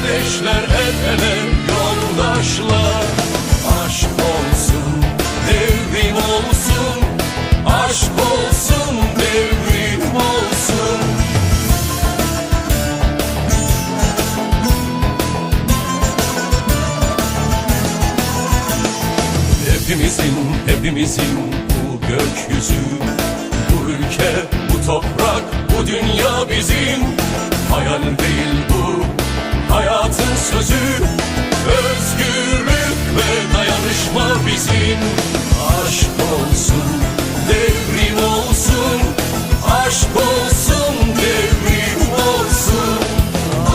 Kardeşler el ele yoldaşlar. Aşk olsun devrim olsun. Aşk olsun devrim olsun. Hepimizin hepimizin bu gökyüzü Bu ülke bu toprak bu dünya bizim. Hayal değil sözü. Özgürlük ve dayanışma bizim? Aşk olsun, devrim olsun. Aşk olsun, devrim olsun.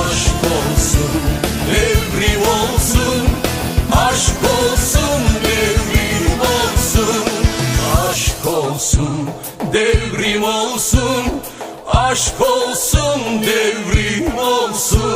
Aşk olsun, devrim olsun. Aşk olsun, devrim olsun. Aşk olsun, devrim olsun. Aşk olsun, devrim olsun